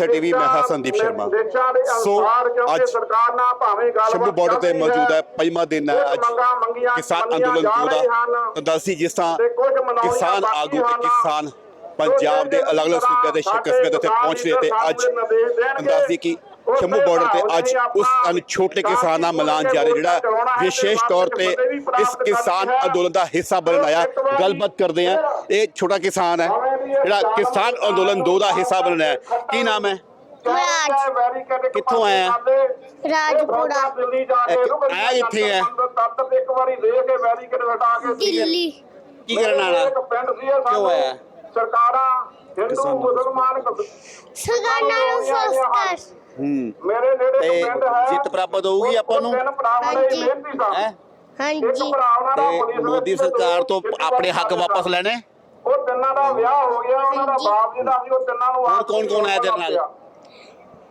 ਹੋ ਦਿਆਲੀ ਟੀਵੀ ਮੈਂ ਹਾਂ ਸੰਦੀਪ ਸ਼ਰਮਾ। ਸੋ ਅੱਜ ਸਰਕਾਰ ਨਾਲ ਭਾਵੇਂ ਗੱਲ ਸ਼ੰਭੂ ਬਾਰਡਰ ਤੇ ਮੌਜੂਦ ਹੈ, ਪੰਜਵਾਂ ਦਿਨ ਹੈ ਅੱਜ। ਕਿਸਾਨ ਅੰਦੋਲਨ ਦੋ ਦੱਸੀ ਜਿਸ ਤਰ੍ਹਾਂ ਕਿਸਾਨ ਆਗੂ ਤੇ ਕਿਸਾਨ ਪੰਜਾਬ ਦੇ ਅਲੱਗ-ਅਲੱਗ ਸੂਬਿਆਂ ਦੇ ਸ਼ਿਕਸਗਤ ਉੱਤੇ ਪਹੁੰਚ ਤੇ ਅੱਜ ਅੰਦਾਜ਼ੀ ਕਿ ਸ਼ੰਭੂ ਬਾਰਡਰ ਤੇ ਅੱਜ ਉਸ ਅਨ ਛੋਟੇ ਕਿਸਾਨ ਨਾਲ ਮਿਲਾਨ ਜਾ ਰਿਹਾ, ਜਿਹੜਾ ਵਿਸ਼ੇਸ਼ ਤੌਰ ਤੇ ਇਸ ਕਿਸਾਨ ਅੰਦੋਲਨ ਦਾ ਹਿੱਸਾ ਬਣਨ ਆਇਆ। ਗੱਲਬਾਤ ਕਰਦੇ ਆ ਇਹ ਛੋਟਾ ਕਿਸਾਨ ਹੈ ਜਿਹੜਾ ਕਿਸਾਨ ਅੰਦੋਲਨ ਦੋ ਦਾ ਹਿੱਸਾ ਬਣਨਾ ਹੈ। ਕੀ ਨਾਮ ਹੈ? ਰਾਜ। ਕਿੱਥੋਂ ਆਇਆ? ਰਾਜਪੁਰਾ ਇੱਕ ਆਇਆ ਕਿੱਥੇ ਹੈ? ਇੱਕ ਵਾਰੀ ਦੇ ਕੇ ਬੈਰੀਕੇਡ ਹਟਾ ਕੇ ਦਿੱਲੀ। ਕੀ ਕਰਨ ਆਇਆ? ਇੱਕ ਪਿੰਡ ਸੀ ਇਹ ਕਿਉਂ ਆਇਆ? ਸਰਕਾਰਾਂ ਹਿੰਦੂ ਮੁਸਲਮਾਨ ਸਗਾਨਾ ਨੂੰ ਫੋਕਸ ਹੂੰ। ਮੇਰੇ ਨੇੜੇ ਤੇ ਇੱਕ ਪਿੰਡ ਹੈ। ਜਿੱਤ ਪ੍ਰਾਪਤ ਹੋਊਗੀ ਆਪਾਂ ਨੂੰ? ਹਾਂਜੀ। ਮੋਦੀ ਸਰਕਾਰ ਤੋਂ ਆਪਣੇ ਹੱਕ ਵਾਪਸ ਲੈਣੇ? ਤਿੰਨਾਂ ਦਾ ਵਿਆਹ ਹੋ ਗਿਆ ਉਹਨਾਂ ਦਾ। ਬਾਪ ਜੀ ਦਾ ਸੀ ਉਹ ਤਿੰਨਾਂ ਨੂੰ ਹੁਣ ਕੌਣ- ਕੌਣ ਆਇਆ ਤੇਰੇ ਨਾਲ?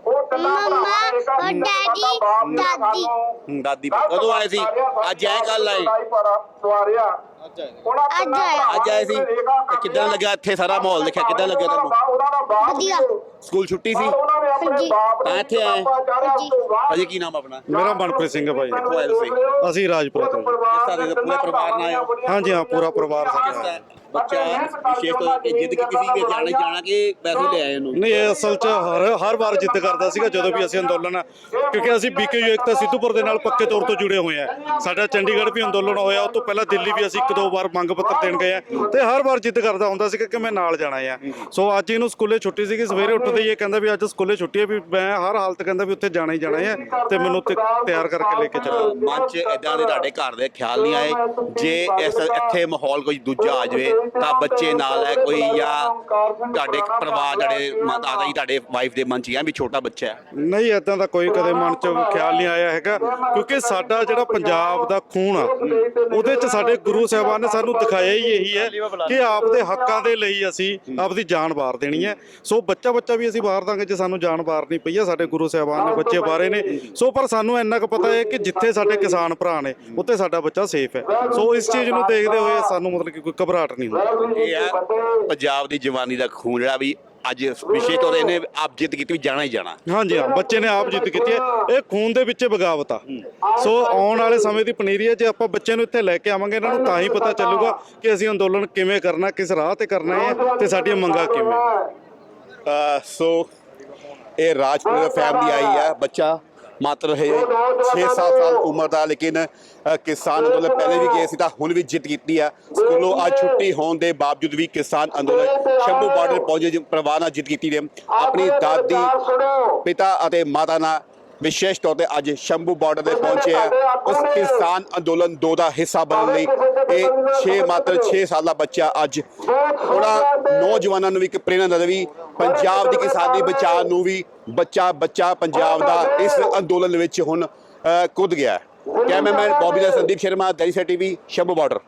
ਉਹ ਤਿੰਨਾਂ ਮੰਮਾ, ਭਰਾਵਾਂ ਨੇ ਸੀ, ਡੈਡੀ, ਦਾਦੀ। ਹੂੰ, ਦਾਦੀ ਕਦੋਂ ਆਏ ਸੀ ਅੱਜ ਆਏ ਕੱਲ ਆਏ ਸਵਾਰਿਆ ਉਹਨਾਂ ਅੱਜ ਆਏ। ਅੱਜ ਆਏ ਸੀ ਤੇ ਕਿੱਦਾਂ ਲੱਗਾ ਇੱਥੇ ਸਾਰਾ ਮਾਹੌਲ ਦੇਖਿਆ ਕਿੱਦਾਂ ਲੱਗਿਆ ਤੁਹਾਨੂੰ ਉਹਨਾਂ ਦਾ ਬਾਪ ਵਧੀਆ। ਸਕੂਲ ਛੁੱਟੀ ਸੀ ਉਹਨਾਂ ਨੇ ਆਪਣੇ। ਬਾਪ ਤਾਂ ਇੱਥੇ ਆਏ। ਹਾਂਜੀ। ਅਜੇ ਕੀ ਨਾਮ ਆਪਣਾ ਮੇਰਾ ਮਨਪ੍ਰੀਤ ਸਿੰਘ ਹੈ ਭਾਈ ਆਏ ਤੁਸੀਂ? ਅਸੀਂ ਰਾਜਪੁਰਾ ਤੋਂ ਜੀ। ਕਿਸ ਤਰ੍ਹਾਂ ਦੇ ਪੂਰੇ ਪਰਿਵਾਰ ਨਾਲ ਆਏ ਹੋ? ਹਾਂਜੀ ਹਾਂ ਪੂਰਾ ਪਰਿਵਾਰ ਸਾਡਾ ਤਰ੍ਹਾਂ ਬੱਚਾ ਵਿਸ਼ੇਸ਼ ਤੌਰ ਤੇ ਜਿੱਦ ਕੀਤੀ ਸੀ ਵੀ ਜਾਣਾ ਹੀ ਜਾਣਾ ਕਿ ਪੈਸੇ ਲੈ ਆਏ ਉਹਨੂੰ? ਨਹੀਂ ਇਹ ਅਸਲ 'ਚ ਹਰ ਹਰ ਵਾਰ ਜਿੱਦ ਕਰਦਾ ਸੀਗਾ ਜਦੋਂ ਵੀ ਅਸੀਂ ਅੰਦੋਲਨ ਕਿਉਂਕਿ ਅਸੀਂ ਬੀਕੇਯੂ ਏਕਤਾ ਸਿੱਧੂਪੁਰ ਦੇ ਨਾਲ ਪੱਕੇ ਤੌਰ ਤੋਂ ਜੁੜੇ ਹੋਏ ਆ। ਸਾਡਾ ਚੰਡੀਗੜ੍ਹ ਵੀ ਅੰਦੋਲਨ ਹੋਇਆ ਉਸ ਤੋਂ ਪਹਿਲਾਂ ਦਿੱਲੀ ਵੀ ਅਸੀਂ ਇੱਕ ਦੋ ਵਾਰ ਮੰਗ ਪੱਤਰ ਦੇਣ ਗਏ ਆ ਤੇ ਹਰ ਵਾਰ ਜਿੱਦ ਕਰਦਾ ਹੁੰਦਾ ਸੀਗਾ ਕਿ ਮੈਂ ਨਾਲ ਜਾਣਾ ਆ। ਸੋ ਅੱਜ ਇਹਨੂੰ ਸਕੂਲੇ ਛੁੱਟੀ ਸੀਗੀ ਸਵੇਰੇ ਉੱਠਦੇ ਹੀ ਇਹ ਕਹਿੰਦਾ ਵੀ ਅੱਜ ਸਕੂਲੇ ਛੁੱਟੀ ਹੈ ਵੀ ਮੈਂ ਹਰ ਹਾਲਤ ਕਹਿੰਦਾ ਵੀ ਉੱਥੇ ਜਾਣਾ ਹੀ ਜਾਣਾ ਹੈ ਤੇ ਮੈਨੂੰ ਉੱਥੇ ਤਿਆਰ ਕਰਕੇ ਲੈ ਕੇ ਚੱਲੋ ਮਨ 'ਚ ਇਦਾਂ ਦੇ ਤੁਹਾਡੇ ਘਰ ਦੇ ਖਿਆਲ ਨਹੀਂ ਆਏ? ਜੇ ਇਸ ਇੱਥੇ ਮਾਹੌਲ ਕੋਈ ਦੂਜਾ ਆ ਜਾਵੇ ਤਾਂ ਬੱਚੇ ਨਾਲ ਹੈ ਕੋਈ ਜਾਂ ਤੁਹਾਡੇ ਪਰਿਵਾਰ ਤੁਹਾਡੇ ਮਾਤਾ ਜੀ ਤੁਹਾਡੇ ਵਾਈਫ ਦੇ ਮਨ 'ਚ ਆ ਵੀ ਛੋਟਾ ਬੱਚਾ ਹੈ? ਨਹੀਂ ਇਦਾਂ ਦਾ ਕੋਈ ਕਦੇ ਮਨ 'ਚ ਖਿਆਲ ਨਹੀਂ ਆਇਆ ਹੈਗਾ ਕਿਉਂਕਿ ਸਾਡਾ ਜਿਹੜਾ ਪੰਜਾਬ ਦਾ ਖੂਨ ਆ ਉਹਦੇ 'ਚ ਸਾਡੇ ਗੁਰੂ ਸਾਹਿਬਾਨ ਨੇ ਸਾਨੂੰ ਦਿਖਾਇਆ ਹੀ ਇਹੀ ਹੈ ਕਿ ਆਪ ਦੇ ਹੱਕਾਂ ਦੇ ਲਈ ਅਸੀਂ ਆਪਦੀ ਜਾਨ ਵਾਰ ਦੇਣੀ ਹੈ। ਸੋ ਬੱਚਾ ਬੱਚਾ ਵੀ ਅਸੀਂ ਵਾਰ ਦਾਂਗੇ ਜੇ ਸਾਨੂੰ ਜਾਨ ਵਾਰਨੀ ਪਈ ਹੈ ਸਾਡੇ ਗੁਰੂ ਸਾਹਿਬਾਨ ਨੇ ਬੱਚੇ ਵਾਰੇ ਨੇ। ਸੋ ਪਰ ਸਾਨੂੰ ਇੰਨਾ ਕੁ ਪਤਾ ਹੈ ਕਿ ਜਿੱਥੇ ਸਾਡੇ ਕਿਸਾਨ ਭਰਾ ਨੇ ਉੱਥੇ ਸਾਡਾ ਬੱਚਾ ਸੇਫ ਹੈ। ਸੋ ਇਸ ਚੀਜ਼ ਨੂੰ ਦੇਖਦੇ ਹੋਏ ਸਾਨੂੰ ਮਤਲਬ ਕਿ ਕੋਈ ਘਬਰਾਹਟ ਨਹੀਂ ਹੁੰਦੀ। ਇਹ ਹੈ ਪੰਜਾਬ ਦੀ ਜਵਾਨੀ ਦਾ ਖੂਨ ਜਿਹੜਾ ਵੀ ਅੱਜ ਵਿਸ਼ੇਸ਼ ਤੌਰ ਤੇ ਇਹਨੇ ਆਪ ਜਿੱਦ ਕੀਤੀ ਵੀ ਜਾਣਾ ਹੀ ਜਾਣਾ। ਹਾਂਜੀ ਹਾਂ ਬੱਚੇ ਨੇ ਆਪ ਜਿੱਦ ਕੀਤੀ ਹੈ। ਇਹ ਖੂਨ ਦੇ ਵਿੱਚ ਬਗਾਵਤ ਆ। ਸੋ ਆਉਣ ਵਾਲੇ ਸਮੇਂ ਦੀ ਪਨੀਰੀ ਹੈ ਜੇ ਆਪਾਂ ਬੱਚੇ ਨੂੰ ਇੱਥੇ ਲੈ ਕੇ ਆਵਾਂਗੇ ਇਹਨਾਂ ਨੂੰ ਤਾਂ ਹੀ ਪਤਾ ਚੱਲੂਗਾ ਕਿ ਅਸੀਂ ਅੰਦੋਲਨ ਕਿਵੇਂ ਕਰਨਾ ਕਿਸ ਰਾਹ ਤੇ ਕਰਨਾ ਹੈ ਤੇ ਸਾਡੀਆਂ ਮੰਗਾਂ ਕਿਵੇਂ ਸੋ ਇਹ ਰਾਜਪੁਰ ਫੈਮਿਲੀ ਆਈ ਹੈ ਬੱਚਾ। ਮਾਤਰ ਹੈ 6-7 ਸਾਲ ਉਮਰ ਦਾ ਲੇਕਿਨ ਕਿਸਾਨ ਅੰਦੋਲਨ ਪਹਿਲੇ ਵੀ ਗਏ ਸੀ ਤਾਂ ਹੁਣ ਵੀ ਜਿੱਤ ਕੀਤੀ ਹੈ। ਸਕੂਲੋਂ ਅੱਜ ਛੁੱਟੀ ਹੋਣ ਦੇ ਬਾਵਜੂਦ ਵੀ ਕਿਸਾਨ ਅੰਦੋਲਨ ਸ਼ੰਭੂ ਬਾਰਡਰ ਪਹੁੰਚੇ ਪਰਿਵਾਰ ਨਾਲ ਜਿੱਤ ਕੀਤੀ ਨੇ ਆਪਣੀ ਦਾਦੀ ਪਿਤਾ ਅਤੇ ਮਾਤਾ ਨਾਲ ਵਿਸ਼ੇਸ਼ ਤੌਰ ਤੇ ਅੱਜ ਸ਼ੰਭੂ ਬਾਰਡਰ ਤੇ ਪਹੁੰਚੇ ਆ। ਉਸ ਕਿਸਾਨ ਅੰਦੋਲਨ ਦੋ ਦਾ ਹਿੱਸਾ ਬਣਨ ਲਈ ਇਹ 6 ਮਾਤਰ 6 ਸਾਲਾ ਬੱਚਾ ਅੱਜ ਉਹਨਾਂ ਨੌਜਵਾਨਾਂ ਨੂੰ ਵੀ ਇੱਕ ਪ੍ਰੇਰਨਾ ਦੇਵੀ ਪੰਜਾਬ ਦੀ ਕਿਸਾਨੀ ਬਚਾਅ ਨੂੰ ਵੀ ਬੱਚਾ ਬੱਚਾ ਪੰਜਾਬ ਦਾ ਇਸ ਅੰਦੋਲਨ ਵਿੱਚ ਹੁਣ ਕੁੱਦ ਗਿਆ। ਕੈਮਰਾਮੈਨ ਬੌਬੀ ਦਾ ਸੰਦੀਪ ਸ਼ਰਮਾ ਦੈਨਿਕ ਟੀਵੀ ਸ਼ੰਭੂ ਬਾਰਡਰ